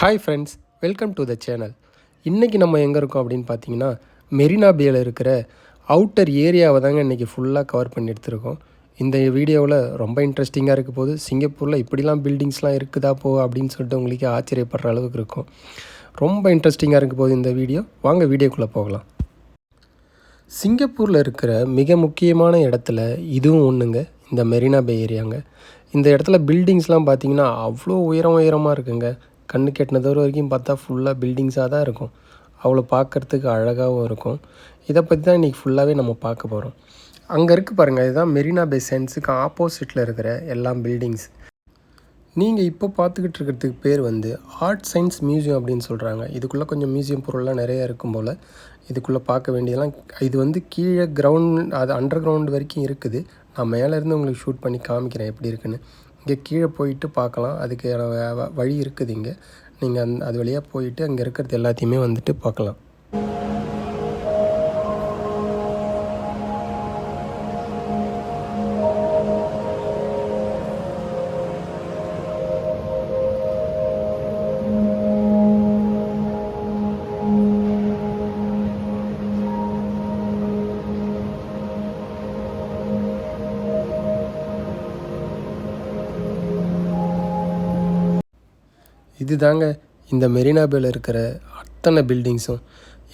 Hi friends welcome to the channel இன்றைக்கி நம்ம எங்கே இருக்கோம் அப்படின்னு பார்த்தீங்கன்னா மெரினா பேயில் இருக்கிற அவுட்டர் ஏரியாவை தாங்க இன்றைக்கி ஃபுல்லாக கவர் பண்ணி எடுத்திருக்கோம். இந்த வீடியோவில் ரொம்ப இன்ட்ரெஸ்டிங்காக இருக்க போது சிங்கப்பூரில் இப்படிலாம் பில்டிங்ஸ்லாம் இருக்குதா போ அப்படின்னு சொல்லிட்டு உங்களுக்கு ஆச்சரியப்படுற அளவுக்கு இருக்கும். ரொம்ப இன்ட்ரெஸ்டிங்காக இருக்க போது இந்த வீடியோ. வாங்க வீடியோக்குள்ளே போகலாம். சிங்கப்பூரில் இருக்கிற மிக முக்கியமான இடத்துல இதுவும் ஒன்றுங்க இந்த மெரினா பே ஏரியாங்க. இந்த இடத்துல பில்டிங்ஸ்லாம் பார்த்தீங்கன்னா அவ்வளோ உயரம் உயரமாக இருக்குங்க. கண்ணு கெட்டின தூரம் வரைக்கும் பார்த்தா ஃபுல்லாக பில்டிங்ஸாக தான் இருக்கும். அவ்வளோ பார்க்குறதுக்கு அழகாகவும் இருக்கும். இதை பற்றி தான் இன்றைக்கி ஃபுல்லாகவே நம்ம பார்க்க போகிறோம் அங்கே இருக்குது பாருங்கள் இதுதான் மெரினா பே சென்ஸுக்கு ஆப்போசிட்டில் இருக்கிற எல்லா பில்டிங்ஸ் நீங்கள் இப்போ பார்த்துக்கிட்டு இருக்கிறதுக்கு பேர் வந்து ஆர்ட் சயின்ஸ் மியூசியம் அப்படின்னு சொல்கிறாங்க இதுக்குள்ளே கொஞ்சம் மியூசியம் பொருள்லாம் நிறைய இருக்கும் போல். இதுக்குள்ளே பார்க்க வேண்டியதெல்லாம் இது வந்து கீழே கிரவுண்ட் அது அண்டர் கிரவுண்ட் வரைக்கும் இருக்குது. நான் மேலேருந்து உங்களுக்கு ஷூட் பண்ணி காமிக்கிறேன் எப்படி இருக்குன்னு. இங்கே கீழே போயிட்டு பார்க்கலாம். அதுக்கு வழி இருக்குது இங்கே. நீங்கள் அந்த அது வழியாக போயிட்டு அங்கே இருக்கிறது எல்லாத்தையுமே வந்துட்டு பார்க்கலாம். இது தாங்க இந்த மெரினா பேல இருக்கிற அத்தனை பில்டிங்ஸும்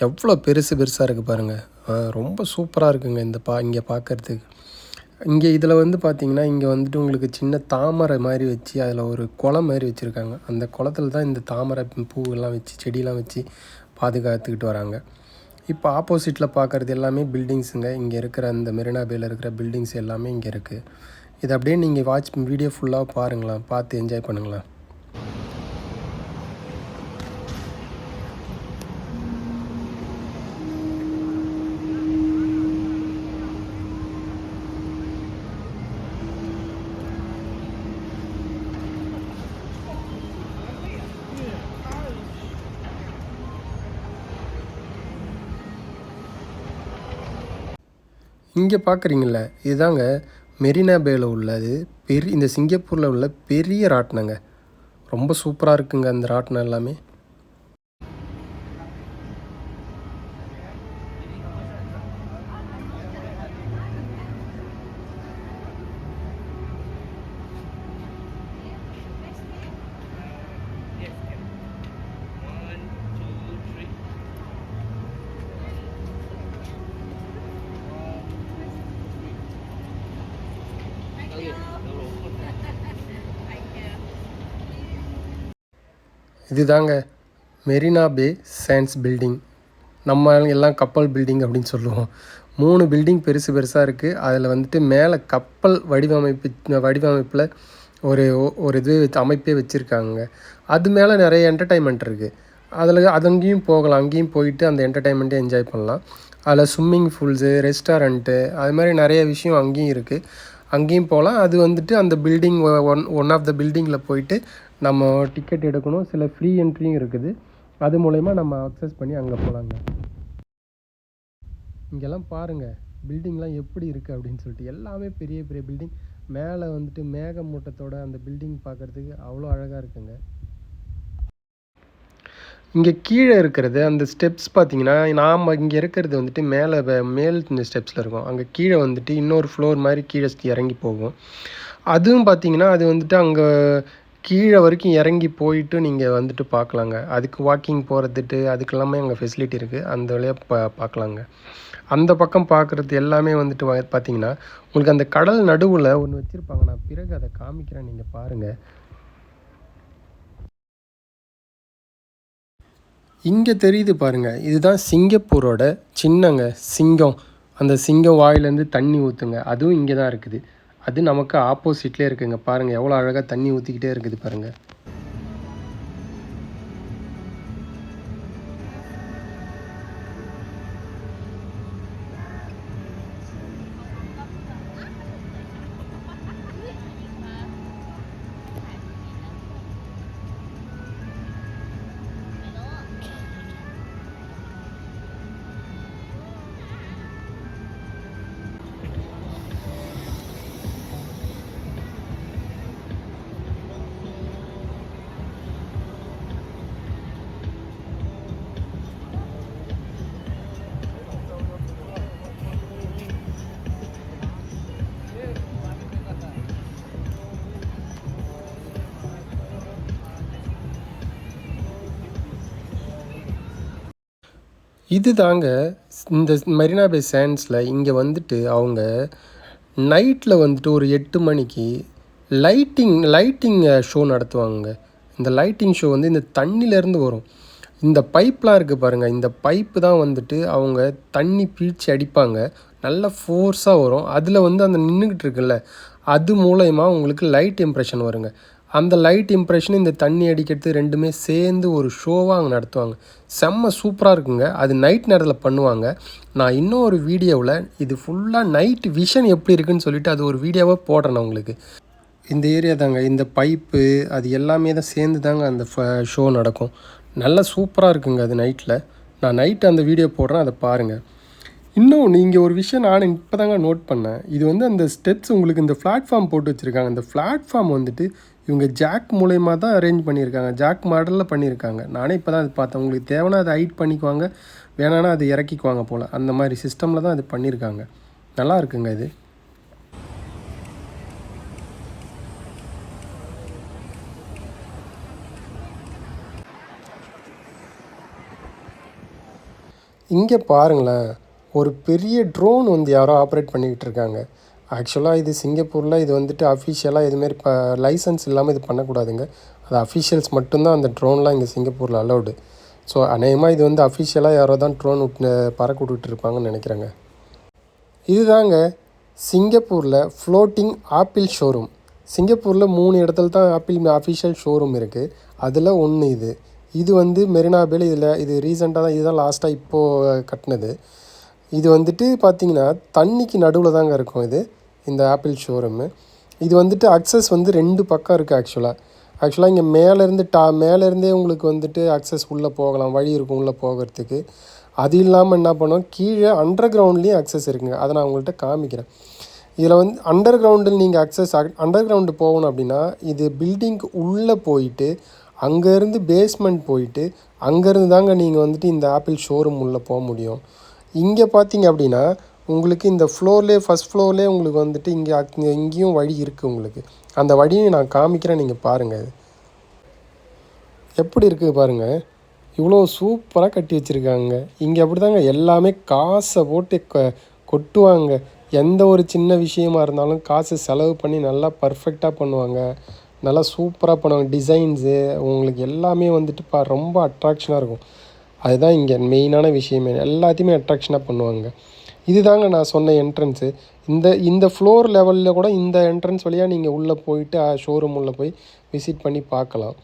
எவ்வளோ பெருசு பெருசாக இருக்குது பாருங்கள் ரொம்ப சூப்பராக இருக்குங்க இந்த பா இங்கே பார்க்குறதுக்கு இங்கே இதில் வந்து பார்த்திங்கன்னா இங்கே வந்துட்டு உங்களுக்கு சின்ன தாமரை மாதிரி வச்சு அதில் ஒரு குளம் மாதிரி வச்சுருக்காங்க. அந்த குளத்துல தான் இந்த தாமரை பூவெல்லாம் வச்சு செடியெல்லாம் வச்சு பாதுகாத்துக்கிட்டு வராங்க. இப்போ ஆப்போசிட்டில் பார்க்குறது எல்லாமே பில்டிங்ஸுங்க இங்கே இருக்கிற அந்த மெரினா பேல இருக்கிற பில்டிங்ஸ் எல்லாமே இங்கே இருக்குது இதை அப்படியே நீங்கள் வாட்ச் வீடியோ ஃபுல்லாக பாருங்களேன். பார்த்து என்ஜாய் பண்ணுங்களேன். இங்கே பார்க்குறீங்கள இதுதாங்க மெரினா பேயில் உள்ளது பெரிய இந்த சிங்கப்பூரில் உள்ள பெரிய ராட்டினங்க. ரொம்ப சூப்பராக இருக்குங்க அந்த ராட்டினம் எல்லாமே. இதுதாங்க மெரினா பே சயின்ஸ் பில்டிங். நம்ம எல்லாம் கப்பல் பில்டிங் அப்படின்னு சொல்லுவோம். மூணு பில்டிங் பெருசு பெருசாக இருக்குது அதில் வந்துட்டு மேலே கப்பல் வடிவமைப்பு வடிவமைப்பில் ஒரு ஒரு இது அமைப்பே வச்சுருக்காங்க அது மேலே நிறைய என்டர்டைன்மெண்ட் இருக்குது அதில் அது அங்கேயும் போகலாம். அங்கேயும் போயிட்டு அந்த என்டர்டைன்மெண்ட்டை என்ஜாய் பண்ணலாம். அதில் ஸ்விம்மிங் பூல்ஸு ரெஸ்டாரண்ட்டு அது மாதிரி நிறைய விஷயம் அங்கேயும் இருக்குது அங்கேயும் போகலாம். அது வந்துட்டு அந்த building one one of the பில்டிங்கில் போயிட்டு நம்ம டிக்கெட் எடுக்கணும். சில ஃப்ரீ என்ட்ரியும் இருக்குது. அது மூலயமா நம்ம அக்சஸ் பண்ணி அங்கே போகலாங்க இங்கெல்லாம் பாருங்கள் பில்டிங்லாம் எப்படி இருக்குது அப்படின்னு சொல்லிட்டு. எல்லாமே பெரிய பெரிய பில்டிங் மேலே வந்துட்டு மேகமூட்டத்தோட அந்த பில்டிங் பார்க்குறதுக்கு அவ்வளோ அழகாக இருக்குங்க. இங்கே கீழே இருக்கிறது அந்த ஸ்டெப்ஸ் பார்த்தீங்கன்னா நாம் இங்கே இருக்கிறது வந்துட்டு மேலே மேல் இந்த ஸ்டெப்ஸில் இருக்கும். அங்கே கீழே வந்துட்டு இன்னொரு ஃப்ளோர் மாதிரி கீழே இறங்கி போகும். அதுவும் பார்த்தீங்கன்னா அது வந்துட்டு அங்கே கீழே வரைக்கும் இறங்கி போயிட்டு நீங்கள் வந்துட்டு பார்க்கலாங்க. அதுக்கு வாக்கிங் போகிறதுட்டு அதுக்கெல்லாமே அங்கே ஃபெசிலிட்டி இருக்குது அந்த வழியாக பா பார்க்கலாங்க. அந்த பக்கம் பார்க்குறது எல்லாமே வந்துட்டு வா- பார்த்தீங்கன்னா உங்களுக்கு அந்த கடல் நடுவில் ஒன்று வச்சுருப்பாங்க. நான் பிறகு அதை காமிக்கிறேன். நீங்கள் பாருங்கள் இங்கே தெரியுது பாருங்கள் இதுதான் சிங்கப்பூரோட சின்னங்க சிங்கம். அந்த சிங்கம் வாயிலேருந்து தண்ணி ஊற்றுங்க அதுவும் இங்கே தான் இருக்குது. அது நமக்கு ஆப்போசிட்லேயே இருக்குங்க. பாருங்கள் எவ்வளோ அழகாக தண்ணி ஊற்றிக்கிட்டே இருக்குது பாருங்கள் இது தாங்க இந்த மெரினா பே சேண்ட்ஸில் இங்கே வந்துட்டு அவங்க நைட்டில் வந்துட்டு ஒரு எட்டு மணிக்கு லைட்டிங் லைட்டிங் ஷோ நடத்துவாங்க இந்த லைட்டிங் ஷோ வந்து இந்த தண்ணியிலேருந்து வரும். இந்த பைப்லாம் இருக்குது பாருங்கள் இந்த பைப்பு தான் வந்துட்டு அவங்க தண்ணி பீழ்ச்சி அடிப்பாங்க. நல்ல ஃபோர்ஸாக வரும். அதில் வந்து அந்த நின்றுக்கிட்டு இருக்குல்ல அது மூலயமா உங்களுக்கு லைட் இம்ப்ரெஷன் வருங்க. அந்த லைட் இம்ப்ரெஷன் இந்த தண்ணி அடிக்கிறது ரெண்டுமே சேர்ந்து ஒரு ஷோவாக அங்கே நடத்துவாங்க. செம்ம சூப்பராக இருக்குங்க. அது நைட் நேரத்தில் பண்ணுவாங்க. நான் இன்னும் ஒரு வீடியோவில் இது ஃபுல்லாக நைட் விஷன் எப்படி இருக்குன்னு சொல்லிட்டு அது ஒரு வீடியோவாக போடுறேன் உங்களுக்கு. இந்த ஏரியா தாங்க. இந்த பைப்பு அது எல்லாமே தான் சேர்ந்து தாங்க அந்த ஷோ நடக்கும். நல்லா சூப்பராக இருக்குங்க அது நைட்டில் நான் நைட்டு அந்த வீடியோ போடுறேன் அதை பாருங்கள் இன்னும் நீங்கள் ஒரு விஷயம் நான் இப்போ தாங்க நோட் பண்ணேன். இது வந்து அந்த ஸ்டெப்ஸ் உங்களுக்கு இந்த பிளாட்ஃபார்ம் போட்டு வச்சுருக்காங்க. இந்த பிளாட்ஃபார்ம் வந்துட்டு இவங்க ஜாக் மூலயமா தான் அரேஞ்ச் பண்ணியிருக்காங்க. ஜாக் மாடலில் பண்ணியிருக்காங்க. நானே இப்போ தான் அது பார்த்தேன். உங்களுக்கு தேவைன்னா அதை ஹைட் பண்ணிக்குவாங்க. வேணான்னா அதை இறக்கிக்குவாங்க போல். அந்த மாதிரி சிஸ்டமில் தான் அது பண்ணியிருக்காங்க. நல்லா இருக்குங்க இது. இங்கே பாருங்களேன். ஒரு பெரிய ட்ரோன் வந்து யாரோ ஆப்ரேட் பண்ணிக்கிட்டு இருக்காங்க. ஆக்சுவலாக இது சிங்கப்பூரில் இது வந்துட்டு அஃபிஷியலாக இதுமாரி இப்போ லைசன்ஸ் இல்லாமல் இது பண்ணக்கூடாதுங்க. அது அஃபிஷியல்ஸ் மட்டும்தான் அந்த ட்ரோன்லாம் இங்கே சிங்கப்பூரில் அலௌடு ஸோ அநேகமாக இது வந்து அஃபிஷியலாக யாரோ தான் ட்ரோன் விட்டு பறக்க விட்டுட்டு இருப்பாங்கன்னு நினைக்கிறேங்க. இதுதாங்க சிங்கப்பூரில் ஃப்ளோட்டிங் ஆப்பிள் ஷோரூம் சிங்கப்பூரில் மூணு இடத்துல தான் ஆப்பிள் அஃபிஷியல் ஷோரூம் இருக்குது அதில் ஒன்று இது. இது வந்து மெரினாபேல் இதில் இது ரீசெண்டாக தான் இதுதான் லாஸ்ட்டாக இப்போது கட்டினது. இது வந்துட்டு பார்த்திங்கன்னா தண்ணிக்கு நடுவில் தாங்க இருக்கும் இது. இந்த ஆப்பிள் ஷோரூமு இது வந்துட்டு அக்சஸ் வந்து ரெண்டு பக்கம் இருக்குது ஆக்சுவலாக ஆக்சுவலாக இங்கே மேலேருந்து டா மேலேருந்தே உங்களுக்கு வந்துட்டு அக்சஸ் உள்ளே போகலாம். வழி இருக்கும் உள்ளே போகிறதுக்கு. அது இல்லாமல் என்ன பண்ணோம் கீழே அண்டர் கிரவுண்ட்லேயும் அக்சஸ் இருக்குங்க. அதை நான் உங்கள்கிட்ட காமிக்கிறேன். இதில் வந்து அண்டர் கிரவுண்டில் நீங்கள் அக்சஸ் அண்டர் கிரவுண்டு போகணும் அப்படின்னா இது பில்டிங்க்கு உள்ளே போயிட்டு அங்கேருந்து பேஸ்மெண்ட் போயிட்டு அங்கேருந்து தாங்க நீங்கள் வந்துட்டு இந்த ஆப்பிள் ஷோரூம் உள்ளே போக முடியும். இங்கே பார்த்தீங்க அப்படின்னா உங்களுக்கு இந்த ஃப்ளோர்லேயே ஃபஸ்ட் ஃப்ளோர்லேயே உங்களுக்கு வந்துட்டு இங்கே இங்கேயும் வழி இருக்குது உங்களுக்கு. அந்த வழியை நான் காமிக்கிறேன் நீங்கள் பாருங்கள் இது எப்படி இருக்குது பாருங்கள் இவ்வளோ சூப்பராக கட்டி வச்சுருக்காங்க. இங்கே அப்படி தாங்க எல்லாமே காசை போட்டு கொ கொட்டுவாங்க. எந்த ஒரு சின்ன விஷயமா இருந்தாலும் காசு செலவு பண்ணி நல்லா பர்ஃபெக்டாக பண்ணுவாங்க. நல்லா சூப்பராக பண்ணுவாங்க. டிசைன்ஸு உங்களுக்கு எல்லாமே வந்துட்டு பா ரொம்ப அட்ராக்ஷனாக இருக்கும். அதுதான் இங்கே மெயினான விஷயமே. எல்லாத்தையுமே அட்ராக்ஷனாக பண்ணுவாங்க. இதுதாங்க நான் சொன்ன என்ட்ரன்ஸு இந்த இந்த ஃப்ளோர் லெவலில் கூட இந்த என்ட்ரன்ஸ் வழியாக நீங்கள் உள்ளே போயிட்டு ஷோரூம் உள்ளே போய் விசிட் பண்ணி பார்க்கலாம்.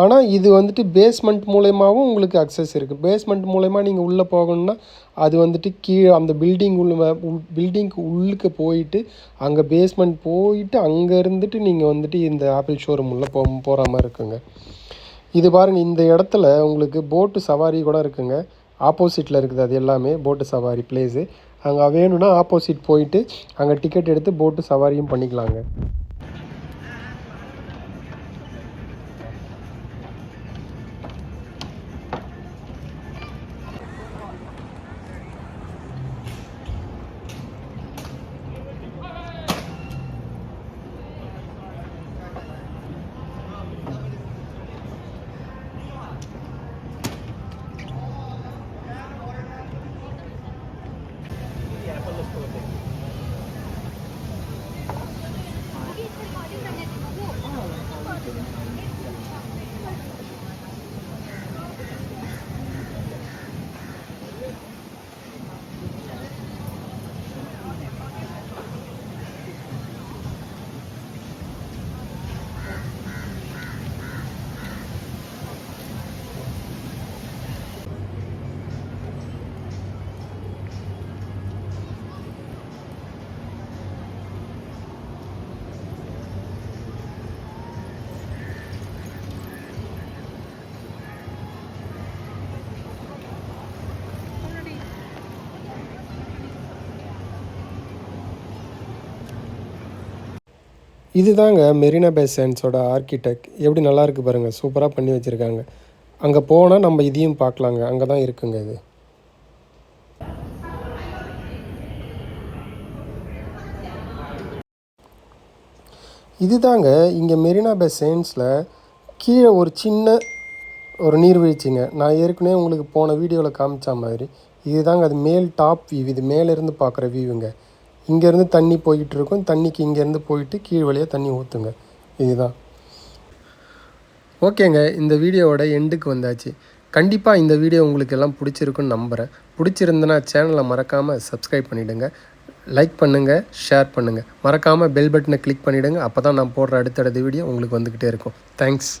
ஆனால் இது வந்துட்டு பேஸ்மெண்ட் மூலயமாவும் உங்களுக்கு அக்சஸ் இருக்குது பேஸ்மெண்ட் மூலயமா நீங்கள் உள்ளே போகணுன்னா அது வந்துட்டு கீழே அந்த பில்டிங் உள்ள பில்டிங்க்கு உள்ளுக்கு போயிட்டு அங்கே பேஸ்மெண்ட் போயிட்டு அங்கே இருந்துட்டு நீங்கள் வந்துட்டு இந்த ஆப்பிள் ஷோரூம் உள்ளே போ போகிற மாதிரி இருக்குங்க. இது பாருங்கள் இந்த இடத்துல உங்களுக்கு போட்டு சவாரி கூட இருக்குங்க. ஆப்போசிட்டில் இருக்குது அது எல்லாமே போட்டு சவாரி பிளேஸு அங்கே வேணும்னா ஆப்போசிட் போயிட்டு அங்கே டிக்கெட் எடுத்து போட்டு சவாரியும் பண்ணிக்கலாங்க. இதுதாங்க மெரினா பே சாண்ட்ஸோட ஆர்கிடெக்ட் எப்படி நல்லாயிருக்கு பாருங்கள் சூப்பராக பண்ணி வச்சுருக்காங்க. அங்கே போனால் நம்ம இதையும் பார்க்கலாங்க. அங்கே தான் இருக்குங்க இது. இதுதாங்க இங்கே மெரினா பே சேன்ஸில் கீழே ஒரு சின்ன ஒரு நீர்வீழ்ச்சிங்க. நான் ஏற்கனவே உங்களுக்கு போன வீடியோவில் காமிச்ச மாதிரி. இதுதாங்க அது மேல் டாப் வியூ இது மேலேருந்து பார்க்குற வியூவுங்க இங்கேருந்து தண்ணி போய்கிட்டு இருக்கும் தண்ணிக்கு இங்கேருந்து போயிட்டு கீழ் வழியாக தண்ணி ஊற்றுங்க இதுதான். ஓகேங்க. இந்த வீடியோவோட எண்டுக்கு வந்தாச்சு. கண்டிப்பாக இந்த வீடியோ உங்களுக்கு எல்லாம் பிடிச்சிருக்குன்னு நம்புகிறேன் பிடிச்சிருந்தனா சேனலை மறக்காமல் சப்ஸ்கிரைப் பண்ணிவிடுங்க லைக் பண்ணுங்கள் ஷேர் பண்ணுங்கள் மறக்காமல் பெல் பட்டனை கிளிக் பண்ணிவிடுங்க அப்போ தான் நான் போடுற அடுத்தடுத்த வீடியோ உங்களுக்கு வந்துக்கிட்டே இருக்கும். தேங்க்ஸ்